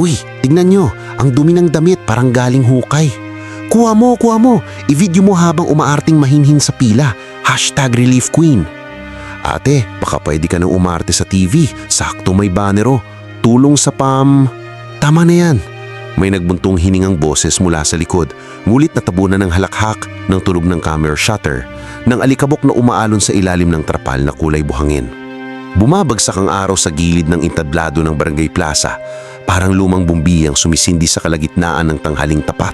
Uy, tignan nyo, ang dumi ng damit parang galing hukay. Kuha mo, kuha mo, i-video mo habang umaarting mahinhin sa pila. Hashtag Relief Queen. Ate, baka pwede ka nang umarte sa TV. Sakto may banero. Tulong sa pam... Tama na yan. May nagbuntong hiningang boses mula sa likod, ngulit na tabunan ng halakhak ng tunog ng camera shutter, ng alikabok na umaalon sa ilalim ng trapal na kulay buhangin. Bumabagsak ang araw sa gilid ng intablado ng barangay plaza, parang lumang bumbiyang sumisindi sa kalagitnaan ng tanghaling tapat.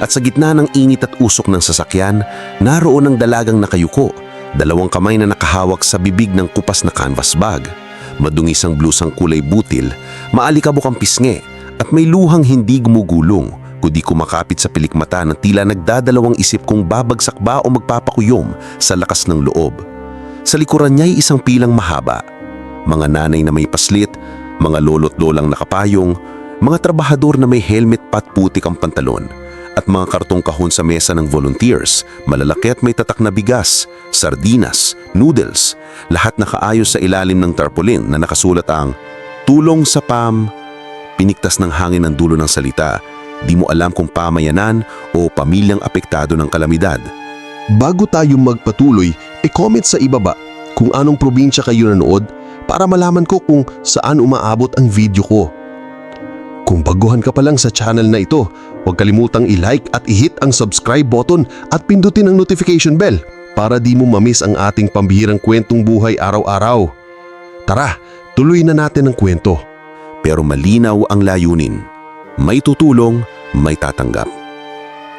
At sa gitna ng init at usok ng sasakyan, naroon ang dalagang nakayuko, dalawang kamay na nakahawak sa bibig ng kupas na canvas bag. Madungis ang blusang kulay butil, maalikabok ang pisngi, at may luhang hindi gumugulong, kundi kumakapit sa pilikmata na tila nagdadalawang isip kung babagsak ba o magpapakuyom sa lakas ng loob. Sa likuran niya'y isang pilang mahaba. Mga nanay na may paslit, mga lolo't lolang nakapayong, mga trabahador na may helmet pat putik ang pantalon, at mga kartong kahon sa mesa ng volunteers, malalaki at may tatak na bigas, sardinas, noodles, lahat nakaayos sa ilalim ng tarpaulin na nakasulat ang Tulong sa PAM. Piniktas ng hangin ang dulo ng salita, di mo alam kung pamayanan o pamilyang apektado ng kalamidad. Bago tayo magpatuloy, e-comment sa ibaba kung anong probinsya kayo nanood para malaman ko kung saan umaabot ang video ko. Kung baguhan ka pa lang sa channel na ito, huwag kalimutang i-like at i-hit ang subscribe button at pindutin ang notification bell para di mo mamiss ang ating pambihirang kwentong buhay araw-araw. Tara, tuloy na natin ang kwento. Pero malinaw ang layunin. May tutulong, may tatanggap.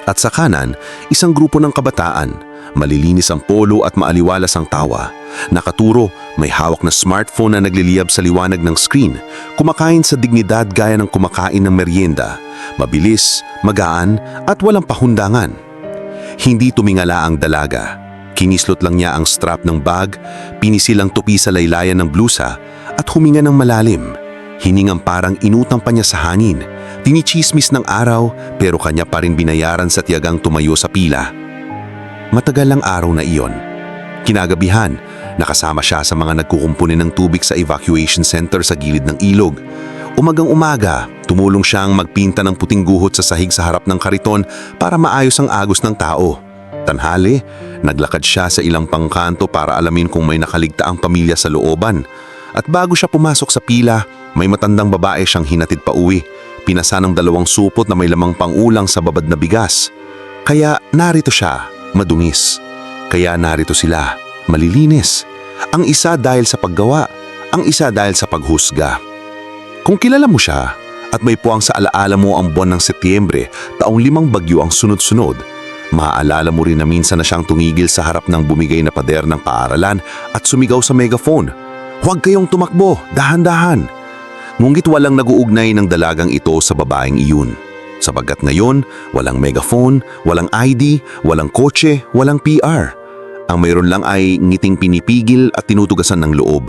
At sa kanan, isang grupo ng kabataan. Malilinis ang polo at maaliwalas ang tawa. Nakaturo, may hawak na smartphone na nagliliyab sa liwanag ng screen. Kumakain sa dignidad gaya ng kumakain ng merienda. Mabilis, magaan at walang pahundangan. Hindi tumingala ang dalaga. Kinislot lang niya ang strap ng bag, pinisil ang tupi sa laylayan ng blusa at huminga ng malalim. Hiningang parang inutang pa niya sa hangin. Tinichismis ng araw pero kanya pa rin binayaran sa tiyagang tumayo sa pila. Matagal ang araw na iyon. Kinagabihan, nakasama siya sa mga nagkukumpuni ng tubig sa evacuation center sa gilid ng ilog. Umagang umaga, tumulong siyang magpinta ng puting guhot sa sahig sa harap ng kariton para maayos ang agos ng tao. Tanhali, naglakad siya sa ilang pangkanto para alamin kung may nakaligta ang pamilya sa looban. At bago siya pumasok sa pila, may matandang babae siyang hinatid pa uwi. Pinasa ng dalawang supot na may lamang pangulang sa babad na bigas. Kaya narito siya, madungis. Kaya narito sila, malilinis. Ang isa dahil sa paggawa, ang isa dahil sa paghusga. Kung kilala mo siya at may puwang sa alaala mo ang buwan ng Setyembre, taong limang bagyo ang sunod-sunod, maaalala mo rin na minsan na siyang tumigil sa harap ng bumigay na pader ng paaralan at sumigaw sa megaphone. Huwag kayong tumakbo, dahan-dahan. Ngunit walang naguugnay ng dalagang ito sa babaeng iyon. Sabagat ngayon, walang megaphone, walang ID, walang kotse, walang PR. Ang mayroon lang ay ngiting pinipigil at tinutugasan ng loob.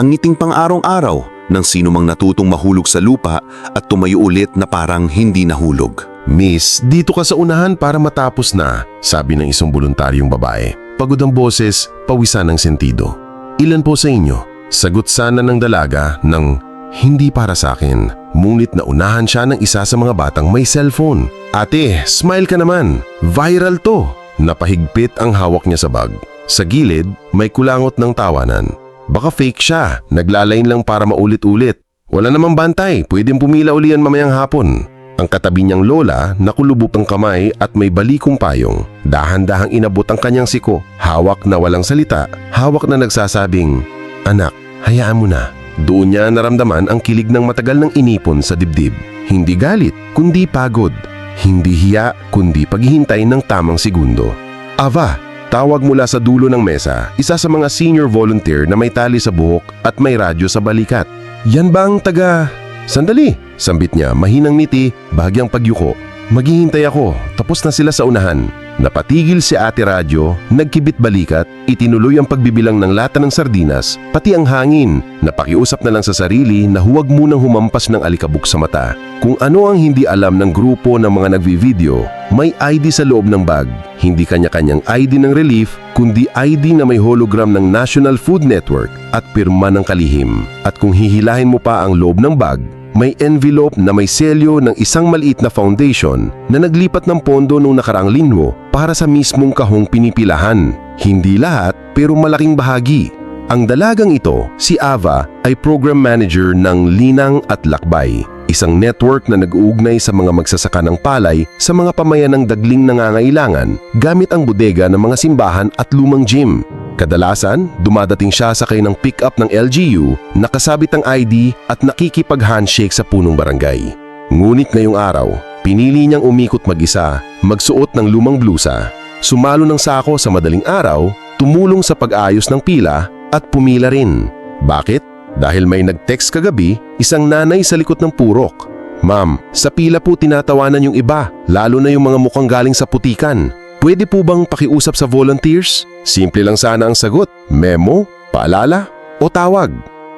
Ang ngiting pang-araw-araw ng sino mang natutong mahulog sa lupa at tumayo ulit na parang hindi nahulog. Miss, dito ka sa unahan para matapos na, sabi ng isang voluntaryong babae. Pagod ang boses, pawisan ng sentido. Ilan po sa inyo? Sagot sana ng dalaga ng hindi para sa akin. Ngunit naunahan siya ng isa sa mga batang may cellphone. Ate, smile ka naman. Viral to. Napahigpit ang hawak niya sa bag. Sa gilid, may kulangot ng tawanan. Baka fake siya, naglalain lang para maulit-ulit. Wala namang bantay, pwedeng pumila ulian mamayang hapon. Ang katabi niyang lola, nakulubog ang kamay at may balikong payong. Dahan-dahang inabot ang kanyang siko. Hawak na walang salita, hawak na nagsasabing, Anak, hayaan mo na. Doon niya naramdaman ang kilig ng matagal ng inipon sa dibdib. Hindi galit, kundi pagod. Hindi hiya, kundi paghihintay ng tamang segundo. Ava, tawag mula sa dulo ng mesa, isa sa mga senior volunteer na may tali sa buhok at may radyo sa balikat. Yan ba ang taga... Sandali, sambit niya mahinang ngiti, bahagyang pagyuko. Maghihintay ako, tapos na sila sa unahan. Napatigil si ate radyo, nagkibit balikat, itinuloy ang pagbibilang ng lata ng sardinas, pati ang hangin. Napakiusap na lang sa sarili na huwag munang humampas ng alikabok sa mata. Kung ano ang hindi alam ng grupo ng mga nagvi-video, may ID sa loob ng bag. Hindi kanya-kanyang ID ng relief, kundi ID na may hologram ng National Food Network at pirma ng kalihim. At kung hihilahin mo pa ang loob ng bag, may envelope na may selyo ng isang maliit na foundation na naglipat ng pondo nung nakaraang linggo para sa mismong kahong pinipilahan. Hindi lahat pero malaking bahagi. Ang dalagang ito, si Ava, ay program manager ng Linang at Lakbay, isang network na nag-uugnay sa mga magsasaka ng palay sa mga pamayan ng dagling nangangailangan gamit ang bodega ng mga simbahan at lumang gym. Kadalasan, dumadating siya sakay ng pick-up ng LGU, nakasabit ang ID at nakikipag-handshake sa punong barangay. Ngunit ngayong araw, pinili niyang umikot mag-isa, magsuot ng lumang blusa, sumalo ng sako sa madaling araw, tumulong sa pag-ayos ng pila at pumila rin. Bakit? Dahil may nag-text kagabi, isang nanay sa likod ng purok. Ma'am, sa pila po tinatawanan yung iba, lalo na yung mga mukhang galing sa putikan. Pwede po bang pakiusap sa volunteers? Simple lang sana ang sagot. Memo, paalala, o tawag.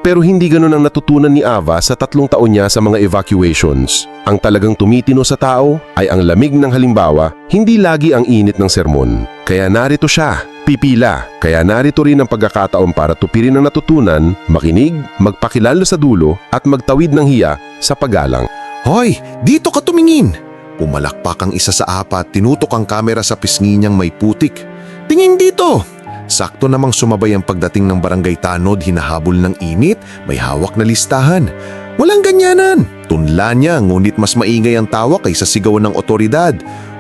Pero hindi ganun ang natutunan ni Ava sa tatlong taon niya sa mga evacuations. Ang talagang tumitino sa tao ay ang lamig ng halimbawa, hindi lagi ang init ng sermon. Kaya narito siya, pipila. Kaya narito rin ang pagkakataon para tupirin ang natutunan, makinig, magpakilala sa dulo at magtawid ng hiya sa paggalang. Hoy, dito ka tumingin! Pumalakpak ang isa sa apat, tinutok ang kamera sa pisngi niyang may putik. Tingin dito! Sakto namang sumabay ang pagdating ng barangay tanod, hinahabol ng init, may hawak na listahan. Walang ganyanan! Tunla niya, ngunit mas maingay ang tawa kaysa sigaw ng otoridad.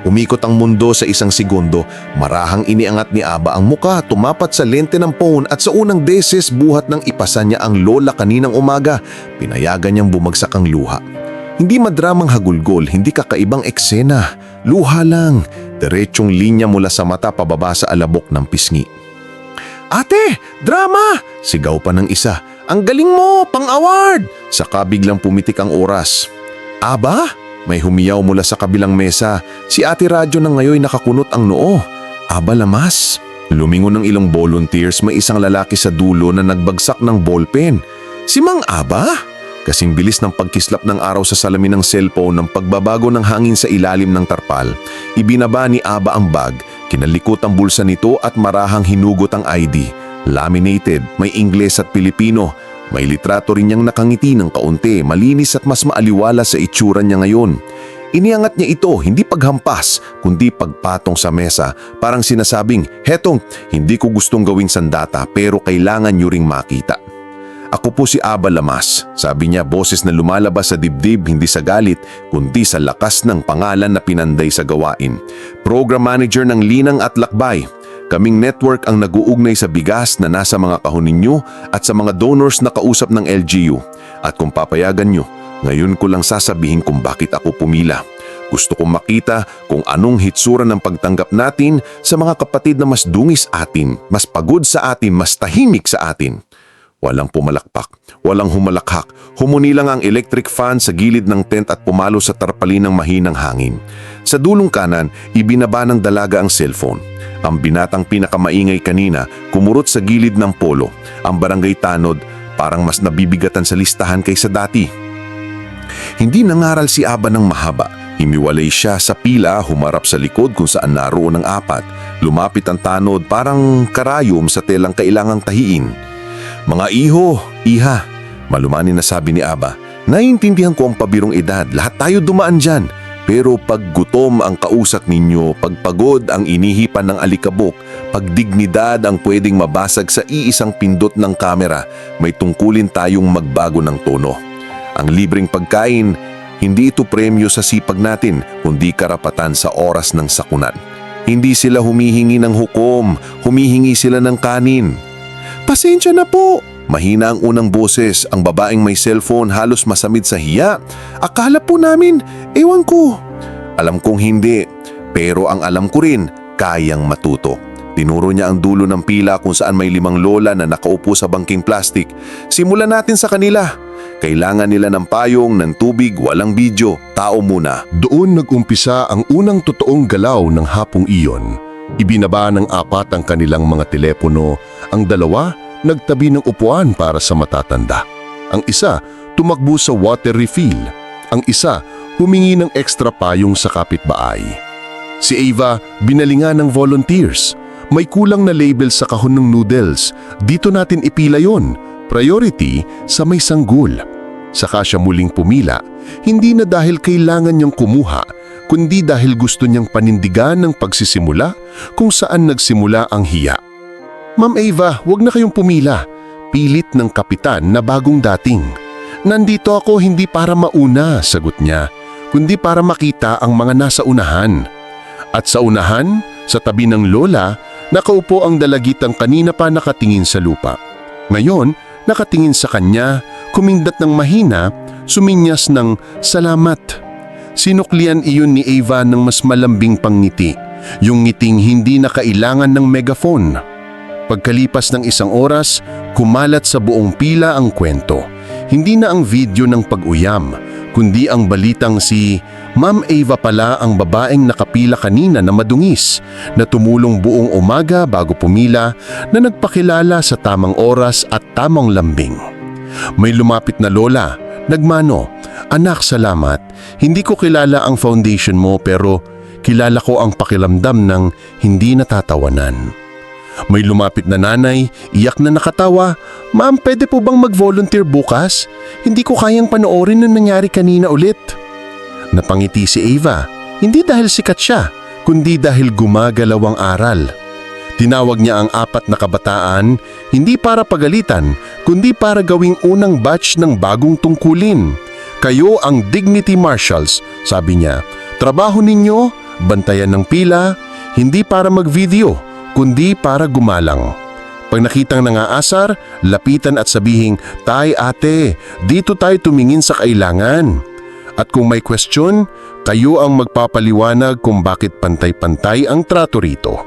Umikot ang mundo sa isang segundo, marahang iniangat ni Aba ang muka, tumapat sa lente ng phone at sa unang beses buhat ng ipasa niya ang lola kaninang umaga. Pinayagan niyang bumagsak ang luha. Hindi madramang hagulgol, hindi kakaibang eksena. Luha lang, diretsong linya mula sa mata pababa sa alabok ng pisngi. Ate, drama! Sigaw pa ng isa. Ang galing mo, pang-award! Saka biglang pumitik ang oras. Aba? May humiyaw mula sa kabilang mesa. Si Ate Radyo na ngayon nakakunot ang noo. Aba lamas. Lumingon ng ilang volunteers may isang lalaki sa dulo na nagbagsak ng ballpen. Si Mang Aba? Kasing bilis ng pagkislap ng araw sa salamin ng cellphone ng pagbabago ng hangin sa ilalim ng tarpal, ibinaba ni Aba ang bag, kinalikot ang bulsa nito at marahang hinugot ang ID. Laminated, may Ingles at Pilipino. May litrato rin niyang nakangiti ng kaunti, malinis at mas maaliwala sa itsura niya ngayon. Iniangat niya ito, hindi paghampas, kundi pagpatong sa mesa. Parang sinasabing, hetong, hindi ko gustong gawing sandata pero kailangan niyo ring makita. Ako po si Aba Lamas. Sabi niya boses na lumalabas sa dibdib hindi sa galit kundi sa lakas ng pangalan na pinanday sa gawain. Program manager ng Linang at Lakbay. Kaming network ang nag-uugnay sa bigas na nasa mga kahon ninyo at sa mga donors na kausap ng LGU. At kung papayagan nyo, ngayon ko lang sasabihin kung bakit ako pumila. Gusto kong makita kung anong hitsura ng pagtanggap natin sa mga kapatid na mas dungis atin, mas pagod sa atin, mas tahimik sa atin. Walang pumalakpak, walang humalakhak, humuni lang ang electric fan sa gilid ng tent at pumalo sa tarpaulin ng mahinang hangin. Sa dulong kanan, ibinaba ng dalaga ang cellphone. Ang binatang pinakamaingay kanina, kumurot sa gilid ng polo. Ang barangay tanod, parang mas nabibigatan sa listahan kaysa dati. Hindi nangaral si Aba ng mahaba. Himiwalay siya sa pila, humarap sa likod kung saan naroon ang apat. Lumapit ang tanod parang karayom sa telang kailangang tahiin. Mga iho, iha, malumani na sabi ni Aba, naiintindihan ko ang pabirong edad, lahat tayo dumaan dyan. Pero pag gutom ang kausap ninyo, pag pagod ang inihipan ng alikabok, pag dignidad ang pwedeng mabasag sa iisang pindot ng kamera, may tungkulin tayong magbago ng tono. Ang libreng pagkain, hindi ito premyo sa sipag natin, kundi karapatan sa oras ng sakunan. Hindi sila humihingi ng hukom, humihingi sila ng kanin. Pasensya na po. Mahina ang unang boses, ang babaeng may cellphone halos masamid sa hiya. Akala po namin, ewan ko. Alam kong hindi, pero ang alam ko rin, kayang matuto. Tinuro niya ang dulo ng pila kung saan may limang lola na nakaupo sa bangking plastik. Simulan natin sa kanila. Kailangan nila ng payong, ng tubig, walang video. Tao muna. Doon nag-umpisa ang unang totoong galaw ng hapong iyon. Ibinaba ng apat ang kanilang mga telepono, ang dalawa nagtabi ng upuan para sa matatanda. Ang isa tumakbo sa water refill, ang isa humingi ng ekstra payong sa kapitbaay. Si Ava binalingan ng volunteers. May kulang na label sa kahon ng noodles. Dito natin ipila yon. Priority sa may sanggol. Saka siya muling pumila, hindi na dahil kailangan niyang kumuha, kundi dahil gusto niyang panindigan ng pagsisimula kung saan nagsimula ang hiya. Ma'am Ava, huwag na kayong pumila. Pilit ng kapitan na bagong dating. Nandito ako hindi para mauna, sagot niya, kundi para makita ang mga nasa unahan. At sa unahan, sa tabi ng lola, nakaupo ang dalagitang kanina pa nakatingin sa lupa. Ngayon, nakatingin sa kanya, kumindat ng mahina, suminyas ng salamat. Sinuklian iyon ni Ava ng mas malambing pangngiti, yung ngiting hindi na kailangan ng megaphone. Pagkalipas ng isang oras, kumalat sa buong pila ang kwento. Hindi na ang video ng pag-uyam, kundi ang balitang si Ma'am Ava pala ang babaeng nakapila kanina na madungis, na tumulong buong umaga bago pumila, na nagpakilala sa tamang oras at tamang lambing. May lumapit na lola, nagmano, Anak, salamat. Hindi ko kilala ang foundation mo pero kilala ko ang pakilamdam ng hindi natatawanan. May lumapit na nanay, iyak na nakatawa, Ma'am, pwede po bang mag-volunteer bukas? Hindi ko kayang panoorin ang nangyari kanina ulit. Napangiti si Ava, hindi dahil sikat siya, kundi dahil gumagalaw ang aral. Tinawag niya ang apat na kabataan, hindi para pagalitan, kundi para gawing unang batch ng bagong tungkulin. Kayo ang Dignity Marshals, sabi niya. Trabaho ninyo, bantayan ng pila, hindi para mag-video, kundi para gumalang. Pag nakitang nangaasar, lapitan at sabihing, Tay ate, dito tayo tumingin sa kailangan. At kung may question, kayo ang magpapaliwanag kung bakit pantay-pantay ang trato rito.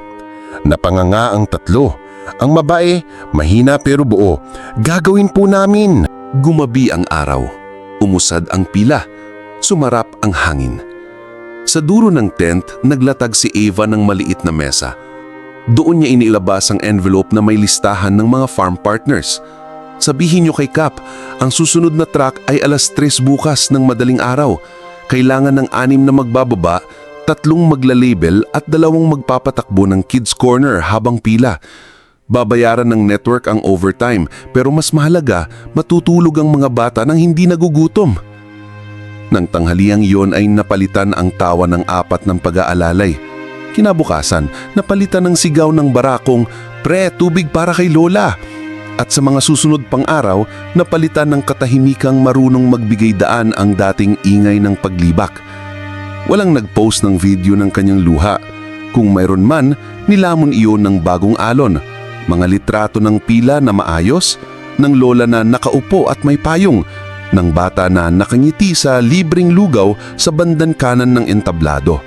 Napanganga ang tatlo. Ang babae, mahina pero buo. Gagawin po namin. Gumabi ang araw. Umusad ang pila. Sumarap ang hangin. Sa dulo ng tent, naglatag si Ava ng maliit na mesa. Doon niya inilabas ang envelope na may listahan ng mga farm partners. Sabihin niyo kay Cap, ang susunod na truck ay alas 3 bukas ng madaling araw. Kailangan ng anim na magbababa, tatlong maglalabel at dalawang magpapatakbo ng kids corner habang pila. Babayaran ng network ang overtime pero mas mahalaga, matutulog ang mga bata nang hindi nagugutom. Nang tanghaliang iyon ay napalitan ang tawa ng apat ng pag-aalalay. Kinabukasan, napalitan ng sigaw ng barakong, Pre, tubig para kay Lola! At sa mga susunod pang araw, napalitan ng katahimikang marunong magbigay daan ang dating ingay ng paglibak. Walang nag-post ng video ng kanyang luha. Kung mayroon man, nilamon iyon ng bagong alon. Mga litrato ng pila na maayos, ng lola na nakaupo at may payong, ng bata na nakangiti sa libreng lugaw sa bandan kanan ng entablado.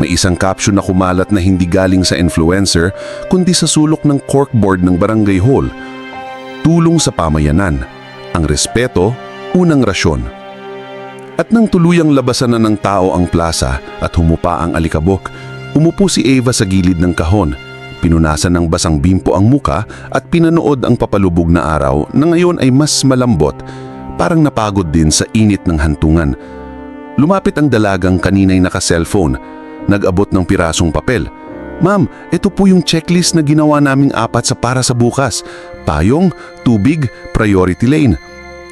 May isang caption na kumalat na hindi galing sa influencer kundi sa sulok ng corkboard ng barangay hall. Tulong sa pamayanan, ang respeto, unang rasyon. At nang tuluyang labasan na ng tao ang plaza at humupa ang alikabok, umupo si Eva sa gilid ng kahon. Pinunasan ng basang bimpo ang muka at pinanood ang papalubog na araw na ngayon ay mas malambot, parang napagod din sa init ng hantungan. Lumapit ang dalagang kaninay naka-cellphone, nag-abot ng pirasong papel. Ma'am, ito po yung checklist na ginawa naming apat sa para sa bukas. Payong, tubig, priority lane.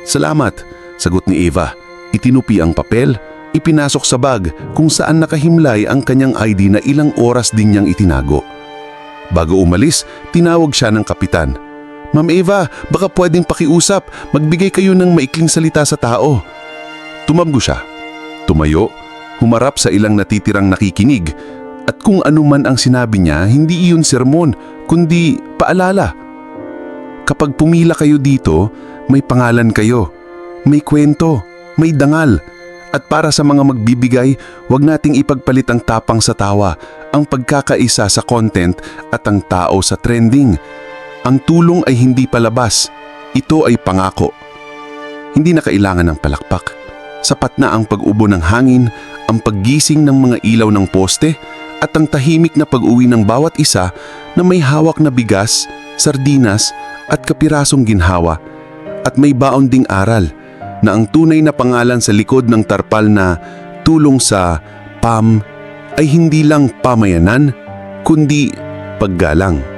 Salamat, sagot ni Eva. Itinupi ang papel, ipinasok sa bag kung saan nakahimlay ang kanyang ID na ilang oras din niyang itinago. Bago umalis, tinawag siya ng kapitan. Ma'am Eva, baka pwedeng pakiusap, magbigay kayo ng maikling salita sa tao. Tumamgo siya. Tumayo, humarap sa ilang natitirang nakikinig at kung ano man ang sinabi niya, hindi iyon sermon, kundi paalala. Kapag pumila kayo dito, may pangalan kayo, may kwento, may dangal. At para sa mga magbibigay, huwag nating ipagpalit ang tapang sa tawa, ang pagkakaisa sa content at ang tao sa trending. Ang tulong ay hindi palabas, ito ay pangako. Hindi na kailangan ng palakpak. Sapat na ang pag-ubo ng hangin, ang paggising ng mga ilaw ng poste, at ang tahimik na pag-uwi ng bawat isa na may hawak na bigas, sardinas at kapirasong ginhawa. At may baon ding aral na ang tunay na pangalan sa likod ng tarpal na tulong sa PAM ay hindi lang pamayanan, kundi paggalang.